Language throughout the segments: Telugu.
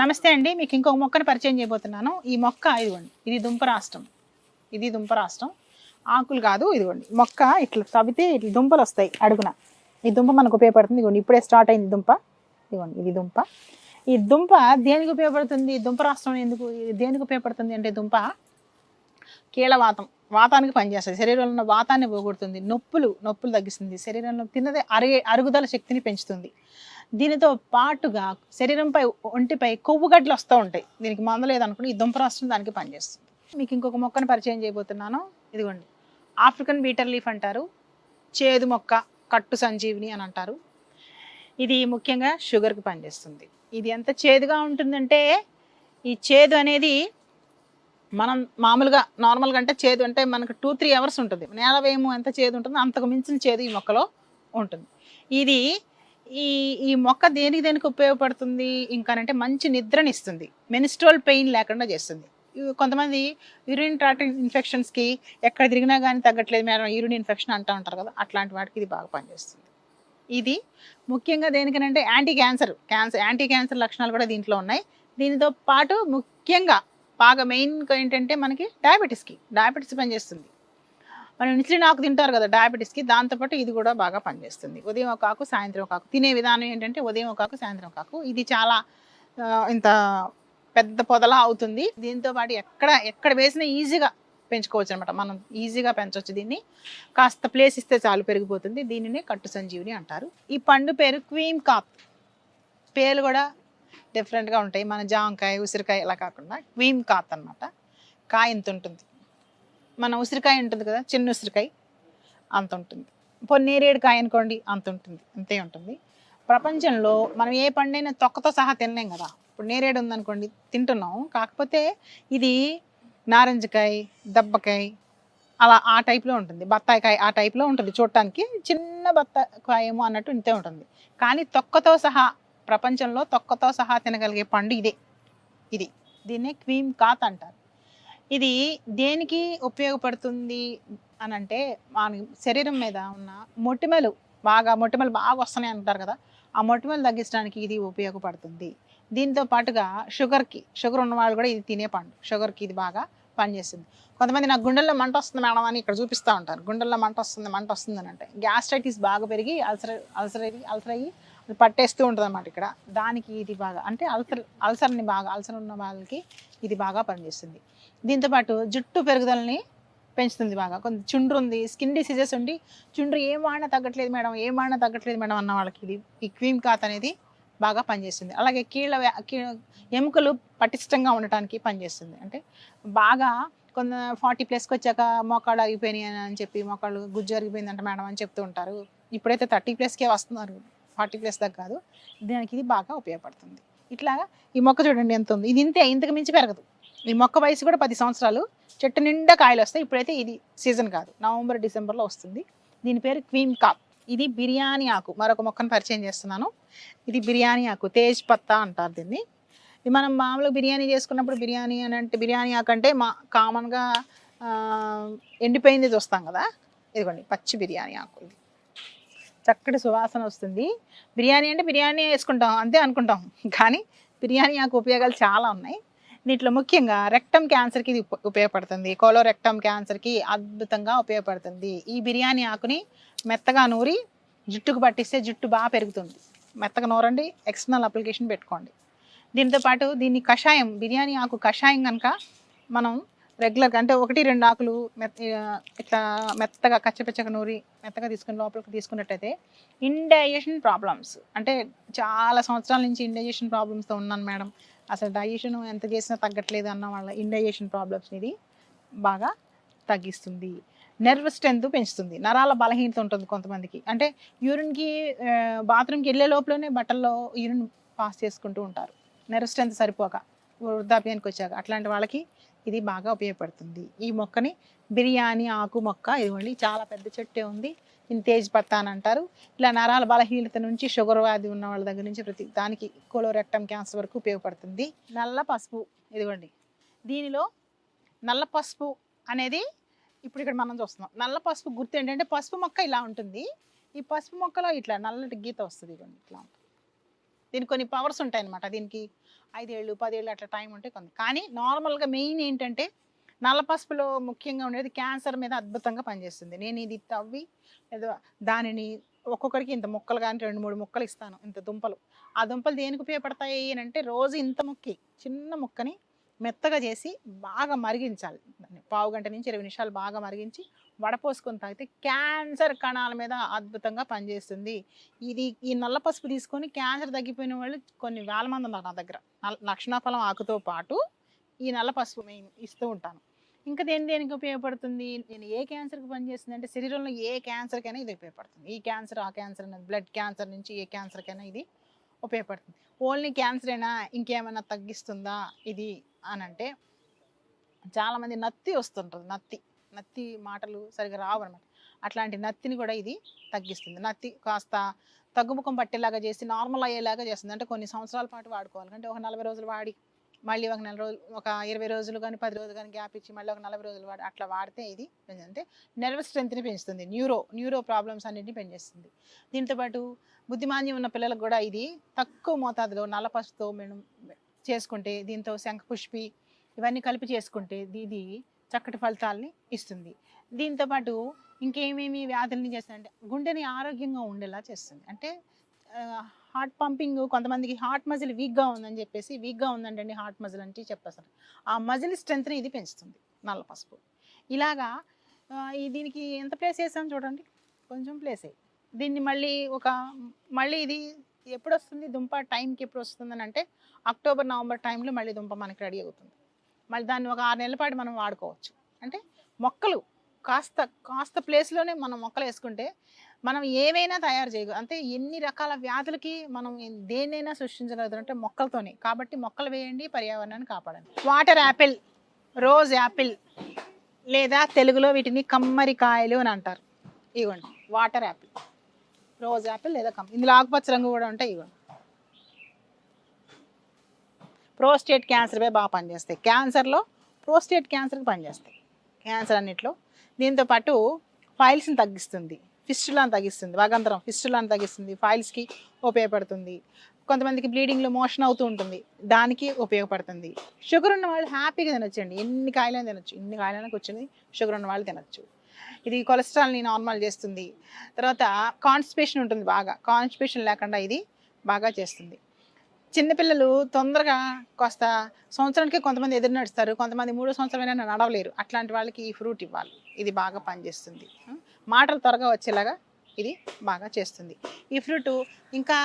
నమస్తే అండి మీకు ఇంకొక మొక్కను పరిచయం చేయబోతున్నాను. ఈ మొక్క ఇదిగోండి ఇది దుంప రాష్ట్రం. ఇది దుంప రాష్ట్రం. ఆకులు కాదు ఇదిగోండి మొక్క ఇట్లా తవ్వితే ఇట్లా దుంపలు వస్తాయి అడుగున. ఈ దుంప మనకు ఉపయోగపడుతుంది ఇదిగోండి ఇప్పుడే స్టార్ట్ అయింది దుంప. ఇదిగోండి ఇది దుంప. ఈ దుంప దేనికి ఉపయోగపడుతుంది? దుంప రాష్ట్రం ఎందుకు ఇది దేనికి ఉపయోగపడుతుంది అంటే దుంప కీళ్ళవాతం వాతానికి పనిచేస్తుంది శరీరంలో ఉన్న వాతాన్ని పోగొడుతుంది. నొప్పులు నొప్పులు తగ్గిస్తుంది. శరీరంలో తిన్నదే అరిగే అరుగుదల శక్తిని పెంచుతుంది. దీనితో పాటుగా శరీరంపై ఒంటిపై కొవ్వుగడ్డలు వస్తూ ఉంటాయి. దీనికి మందు లేదనుకుని ఈ దుంపరాష్ట్రం దానికి పనిచేస్తుంది. మీకు ఇంకొక మొక్కను పరిచయం చేయబోతున్నాను. ఇదిగోండి. ఆఫ్రికన్ బీటర్ లీఫ్ అంటారు. చేదు మొక్క కట్టు సంజీవిని అని అంటారు. ఇది ముఖ్యంగా షుగర్కి పనిచేస్తుంది. ఇది ఎంత చేదుగా ఉంటుందంటే ఈ చేదు అనేది మనం మామూలుగా నార్మల్గా అంటే చేదు అంటే మనకు టూ త్రీ అవర్స్ ఉంటుంది. నేల వేయము ఎంత చేదు ఉంటుందో అంతకు మించిన చేదు ఈ మొక్కలో ఉంటుంది. ఇది ఈ ఈ మొక్క దేనికి దేనికి ఉపయోగపడుతుంది? ఇంకానంటే మంచి నిద్రనిస్తుంది. మెనిస్ట్రోల్ పెయిన్ లేకుండా చేస్తుంది. కొంతమంది యూరిన్ ట్రాక్ట్ ఇన్ఫెక్షన్స్కి ఎక్కడ తిరిగినా కానీ తగ్గట్లేదు మేడం యూరిన్ ఇన్ఫెక్షన్ అంటూ ఉంటారు కదా అట్లాంటి వాటికి ఇది బాగా పనిచేస్తుంది. ఇది ముఖ్యంగా దేనికనంటే anti cancer cancer anti cancer లక్షణాలు కూడా దీంట్లో ఉన్నాయి. దీనితో పాటు ముఖ్యంగా బాగా మెయిన్గా ఏంటంటే మనకి డయాబెటీస్కి డయాబెటీస్ పనిచేస్తుంది మనం ఇన్సులిన్ ఆకు తింటారు కదా డయాబెటీస్కి దాంతోపాటు ఇది కూడా బాగా పనిచేస్తుంది ఉదయం ఒక ఆకు సాయంత్రం ఒక ఆకు. తినే విధానం ఏంటంటే ఉదయం ఒక ఆకు సాయంత్రం ఒక ఆకు. ఇది చాలా ఇంత పెద్ద పొదలా అవుతుంది. దీంతో పాటు ఎక్కడ ఎక్కడ వేసినా ఈజీగా పెంచుకోవచ్చు అనమాట మనం ఈజీగా పెంచవచ్చు దీన్ని. కాస్త ప్లేస్ ఇస్తే చాలు పెరిగిపోతుంది. దీనినే కట్టు సంజీవిని అంటారు. ఈ పండు పేరు క్వీమ్ కాప్. పేర్లు కూడా డిఫరెంట్గా ఉంటాయి. మన జామకాయ ఉసిరికాయ ఇలా కాకుండా క్వీమ్ కాత్ అన్నమాట. కాయ ఇంత ఉంటుంది? మన ఉసిరికాయ ఉంటుంది కదా చిన్న ఉసిరికాయ అంత ఉంటుంది. పొన్నేరేడు కాయ అనుకోండి అంత ఉంటుంది. అంతే ఉంటుంది. ప్రపంచంలో మనం ఏ పండైనా తొక్కతో సహా తినలేం కదా. ఇప్పుడు నేరేడు ఉందనుకోండి తింటున్నాం. కాకపోతే ఇది నారింజకాయ దబ్బకాయ అలా ఆ టైప్లో ఉంటుంది. బత్తాయికాయ ఆ టైప్లో ఉంటుంది. చూడటానికి చిన్న బత్తాయికాయ ఏమో అన్నట్టు ఇంతే ఉంటుంది. కానీ తొక్కతో సహా ప్రపంచంలో తొక్కతో సహా తినగలిగే పండు ఇదే. ఇది. దీన్నే క్వీమ్ కాత్ అంటారు. ఇది దేనికి ఉపయోగపడుతుంది అని అంటే మన శరీరం మీద ఉన్న మొటిమలు బాగా మొటిమలు బాగా వస్తున్నాయి అంటారు కదా ఆ మొటిమలు తగ్గించడానికి ఇది ఉపయోగపడుతుంది. దీంతో పాటుగా షుగర్కి షుగర్ ఉన్నవాళ్ళు కూడా ఇది తినే పండు. షుగర్కి ఇది బాగా పనిచేస్తుంది. కొంతమంది నాకు గుండెల్లో మంట వస్తుంది మేడం అని ఇక్కడ చూపిస్తూ ఉంటారు. గుండెల్లో మంట వస్తుంది మంట వస్తుంది అని అంటే గ్యాస్ట్రైటిస్ బాగా పెరిగి అల్సర్ అల్సర్ అయ్యి అల్సర్ అయ్యి పట్టేస్తూ ఉంటుంది అన్నమాట ఇక్కడ. దానికి ఇది బాగా అంటే అల్సర్ అల్సర్ని బాగా అల్సర్ ఉన్న వాళ్ళకి ఇది బాగా పనిచేస్తుంది. దీంతోపాటు జుట్టు పెరుగుదలని పెంచుతుంది బాగా. కొంత చుండ్రు ఉంది స్కిన్ డిసీజెస్ ఉండి చుండ్రు ఏమైనా వాడినా తగ్గట్లేదు మేడం ఏమైనా వాడినా తగ్గట్లేదు మేడం అన్న వాళ్ళకి ఇది ఈ క్వీమ్ కాత్ అనేది బాగా పనిచేస్తుంది. అలాగే కీళ్ళ ఎముకలు పటిష్టంగా ఉండటానికి పనిచేస్తుంది. అంటే బాగా కొంత ఫార్టీ ప్లస్కి వచ్చాక మోకాళ్ళు అరిగిపోయినాయి అని చెప్పి మోకాళ్ళు గుజ్జు అరిగిపోయిందంట మేడం అని చెప్తూ ఉంటారు. ఇప్పుడైతే థర్టీ ప్లస్కే వస్తున్నారు. ఫార్టీ ప్లస్ దాకా కాదు. దానికి ఇది బాగా ఉపయోగపడుతుంది. ఇట్లాగా ఈ మొక్క చూడండి ఎంత ఉంది. ఇది ఇంతే ఇంతకు మించి పెరగదు. ఈ మొక్క వయసు కూడా పది సంవత్సరాలు. చెట్టు నిండా కాయలు వస్తాయి. ఇప్పుడైతే ఇది సీజన్ కాదు. నవంబర్ డిసెంబర్లో వస్తుంది. దీని పేరు క్వీమ్ కాప్. ఇది బిర్యానీ ఆకు. మరొక మొక్కను పరిచయం చేస్తున్నాను. ఇది బిర్యానీ ఆకు. తేజ్ పత్తా అంటారు దీన్ని. ఇది మనం మామూలుగా బిర్యానీ చేసుకున్నప్పుడు బిర్యానీ అని అంటే బిర్యానీ ఆకు అంటే మా కామన్గా ఎండిపోయింది చూస్తాం కదా. ఇదిగోండి పచ్చి బిర్యానీ ఆకు ఇది. చక్కటి సువాసన వస్తుంది. బిర్యానీ అంటే బిర్యానీ వేసుకుంటాం అంతే అనుకుంటాం. కానీ బిర్యానీ ఆకు ఉపయోగాలు చాలా ఉన్నాయి. దీంట్లో ముఖ్యంగా రెక్టమ్ క్యాన్సర్కి ఇది ఉపయోగపడుతుంది. కోలోరెక్టమ్ క్యాన్సర్కి అద్భుతంగా ఉపయోగపడుతుంది. ఈ బిర్యానీ ఆకుని మెత్తగా నూరి జుట్టుకు పట్టిస్తే జుట్టు బాగా పెరుగుతుంది. మెత్తగా నూరండి ఎక్స్టర్నల్ అప్లికేషన్ పెట్టుకోండి. దీంతో పాటు దీన్ని కషాయం బిర్యానీ ఆకు కషాయం కనుక మనం రెగ్యులర్గా అంటే ఒకటి రెండు ఆకులు మెత్త ఇట్లా మెత్తగా కచ్చపచ్చగా నూరి మెత్తగా తీసుకుని లోపలికి తీసుకున్నట్టయితే ఇండైజెషన్ ప్రాబ్లమ్స్ అంటే చాలా సంవత్సరాల నుంచి ఇండైజెషన్ ప్రాబ్లమ్స్తో ఉన్నాను మేడం. అసలు డైజెషన్ ఎంత చేసినా తగ్గట్లేదు అన్న వాళ్ళ ఇండైజెషన్ ప్రాబ్లమ్స్ ఇది బాగా తగ్గిస్తుంది. నర్వ్ స్ట్రెంత్ పెంచుతుంది. నరాల బలహీనత ఉంటుంది కొంతమందికి. అంటే యూరిన్కి బాత్రూమ్కి వెళ్ళే లోపలనే బట్టల్లో యూరిన్ పాస్ చేసుకుంటూ ఉంటారు. నర్వ్ స్ట్రెంత్ సరిపోక వృద్ధాప్యానికి వచ్చాక. అట్లాంటి వాళ్ళకి ఇది బాగా ఉపయోగపడుతుంది. ఈ మొక్కని బిర్యానీ ఆకు మొక్క ఇదిగోండి చాలా పెద్ద చెట్టే ఉంది. దీన్ని తేజ్ పత్తా అని అంటారు. ఇలా నరాల బలహీనత నుంచి షుగర్ వ్యాధి ఉన్న వాళ్ళ దగ్గర నుంచి ప్రతి దానికి కోలోరెక్టమ్ క్యాన్సర్ వరకు ఉపయోగపడుతుంది. నల్ల పసుపు ఇదిగోండి. దీనిలో నల్ల పసుపు అనేది ఇప్పుడు ఇక్కడ మనం చూస్తున్నాం. నల్ల పసుపు గుర్తు ఏంటంటే పసుపు మొక్క ఇలా ఉంటుంది. ఈ పసుపు మొక్కలో ఇట్లా నల్లటి గీత వస్తుంది ఇదిగోండి ఇట్లా ఉంటుంది. దీనికి కొన్ని పవర్స్ ఉంటాయి అనమాట దీనికి ఐదేళ్ళు పదేళ్ళు అట్లా టైం ఉంటే కొంత. కానీ నార్మల్గా మెయిన్ ఏంటంటే నల్ల పసుపులో ముఖ్యంగా ఉండేది క్యాన్సర్ మీద అద్భుతంగా పనిచేస్తుంది. నేను ఇది తవ్వి ఏదో దానిని ఒక్కొక్కరికి ఇంత ముక్కలు కానీ రెండు మూడు ముక్కలు ఇస్తాను ఇంత దుంపలు. ఆ దుంపలు దేనికి ఉపయోగపడతాయి అని అంటే రోజు ఇంత ముక్కి చిన్న ముక్కని మెత్తగా చేసి బాగా మరిగించాలి. దాన్ని పావు గంట నుంచి ఇరవై నిమిషాలు బాగా మరిగించి వడపోసుకొని తాగితే క్యాన్సర్ కణాల మీద అద్భుతంగా పనిచేస్తుంది. ఇది ఈ నల్ల పసుపు తీసుకొని క్యాన్సర్ తగ్గిపోయిన వాళ్ళు కొన్ని వేల మంది ఉన్నారు నా దగ్గర. నల్- ఆకుతో పాటు ఈ నల్ల పసుపు మేము ఇస్తూ ఉంటాను. ఇంకా దేని దేనికి ఉపయోగపడుతుంది? నేను ఏ క్యాన్సర్కి పనిచేస్తుంది అంటే శరీరంలో ఏ క్యాన్సర్కైనా ఇది ఉపయోగపడుతుంది. ఈ క్యాన్సర్ ఆ క్యాన్సర్ అనేది బ్లడ్ క్యాన్సర్ నుంచి ఏ క్యాన్సర్కైనా ఇది ఉపయోగపడుతుంది. ఓన్లీ క్యాన్సర్ అయినా ఇంకేమైనా తగ్గిస్తుందా ఇది అని అంటే చాలామంది నత్తి వస్తుంటుంది నత్తి. నత్తి మాటలు సరిగా రావు అనమాట అట్లాంటి నత్తిని కూడా ఇది తగ్గిస్తుంది. నత్తి కాస్త తగ్గుముఖం పట్టేలాగా చేసి నార్మల్ అయ్యేలాగా చేస్తుంది. అంటే కొన్ని సంవత్సరాల పాటు వాడుకోవాలి. అంటే ఒక నలభై రోజులు వాడి మళ్ళీ ఒక నెల రోజులు ఒక ఇరవై రోజులు కానీ పది రోజులు కానీ గ్యాప్ ఇచ్చి మళ్ళీ ఒక నలభై రోజులు వాడి అట్లా వాడితే ఇది అంటే నర్వస్ స్ట్రెంత్ని పెంచుతుంది. న్యూరో న్యూరో ప్రాబ్లమ్స్ అన్నింటినీ పెంచేస్తుంది. దీంతో పాటు బుద్ధిమాన్యం ఉన్న పిల్లలకు కూడా ఇది తక్కువ మోతాదులో నల్ల మేము చేసుకుంటే దీంతో శంఖపుష్పి ఇవన్నీ కలిపి చేసుకుంటే ఇది చక్కటి ఫలితాలని ఇస్తుంది. దీంతో పాటు ఇంకేమేమి వ్యాధుల్ని చేస్తుందంటే గుండెని ఆరోగ్యంగా ఉండేలా చేస్తుంది. అంటే హార్ట్ పంపింగ్ కొంతమందికి హార్ట్ మజిల్ వీక్గా ఉందని చెప్పేసి వీక్గా ఉందండి హార్ట్ మజిల్ అంటే చెప్పేస్తారు. ఆ మజిల్ స్ట్రెంత్ని ఇది పెంచుతుంది నల్ల పసుపు. ఇలాగా ఈ దీనికి ఎంత ప్లేస్ వేసాం చూడండి. కొంచెం ప్లేస్ అయ్యి దీన్ని మళ్ళీ ఒక మళ్ళీ ఇది ఎప్పుడు వస్తుంది దుంప టైంకి ఎప్పుడు వస్తుందని అంటే అక్టోబర్ నవంబర్ టైంలో మళ్ళీ దుంప మనకి రెడీ అవుతుంది. మళ్ళీ దాన్ని ఒక ఆరు నెలల పాటు మనం వాడుకోవచ్చు. అంటే మొక్కలు కాస్త కాస్త ప్లేస్లోనే మనం మొక్కలు వేసుకుంటే మనం ఏవైనా తయారు చేయగలం అంటే ఎన్ని రకాల వ్యాధులకి మనం దేన్నైనా సృష్టించగలుగుతాం అంటే మొక్కలతోనే. కాబట్టి మొక్కలు వేయండి పర్యావరణాన్ని కాపాడండి. వాటర్ యాపిల్ రోజ్ యాపిల్ లేదా తెలుగులో వీటిని కమ్మరికాయలు అని అంటారు. ఇవ్వండి వాటర్ యాపిల్ రోజ్ యాపిల్ లేదా కమ్ ఇందులో ఆకుపచ్చ రంగు కూడా ఉంటాయి ఇవ్వండి ప్రోస్టేట్ క్యాన్సర్పై బాగా పనిచేస్తాయి. క్యాన్సర్లో ప్రోస్టేట్ క్యాన్సర్కి పనిచేస్తాయి. క్యాన్సర్ అన్నిట్లో. దీంతో పాటు ఫైల్స్ని తగ్గిస్తుంది. ఫిస్టులాని తగ్గిస్తుంది. వాగంతరం ఫిస్టులాని తగ్గిస్తుంది. ఫైల్స్కి ఉపయోగపడుతుంది. కొంతమందికి బ్లీడింగ్లో మోషన్ అవుతూ ఉంటుంది. దానికి ఉపయోగపడుతుంది. షుగర్ ఉన్న వాళ్ళు హ్యాపీగా తినొచ్చండి. ఎన్ని కాయలైనా తినొచ్చు. ఎన్ని కాయలైనా కూర్చొని షుగర్ ఉన్న వాళ్ళు తినొచ్చు. ఇది కొలెస్ట్రాల్ని నార్మల్ చేస్తుంది. తర్వాత కాన్స్టిపేషన్ ఉంటుంది బాగా. కాన్స్టిపేషన్ లేకుండా ఇది బాగా చేస్తుంది. చిన్నపిల్లలు తొందరగా కాస్త సంవత్సరానికి కొంతమంది ఎదురు నడుస్తారు. కొంతమంది మూడో సంవత్సరమైనా నడవలేరు. అట్లాంటి వాళ్ళకి ఈ ఫ్రూట్ ఇవ్వాలి. ఇది బాగా పనిచేస్తుంది. మాటలు త్వరగా వచ్చేలాగా ఇది బాగా చేస్తుంది. ఈ ఫ్రూట్ ఇంకా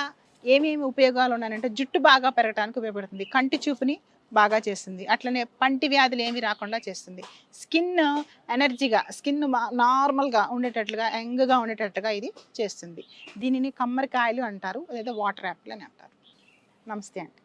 ఏమేమి ఉపయోగాలు ఉన్నాయంటే జుట్టు బాగా పెరగడానికి ఉపయోగపడుతుంది. కంటి చూపుని బాగా చేస్తుంది. అట్లనే పంటి వ్యాధులు ఏమి రాకుండా చేస్తుంది. స్కిన్ ఎనర్జీగా స్కిన్ నార్మల్గా ఉండేటట్లుగా యంగ్గా ఉండేటట్టుగా ఇది చేస్తుంది. దీనిని కమ్మరికాయలు అంటారు లేదా వాటర్ యాపిల్ అని అంటారు. నమస్తే అండి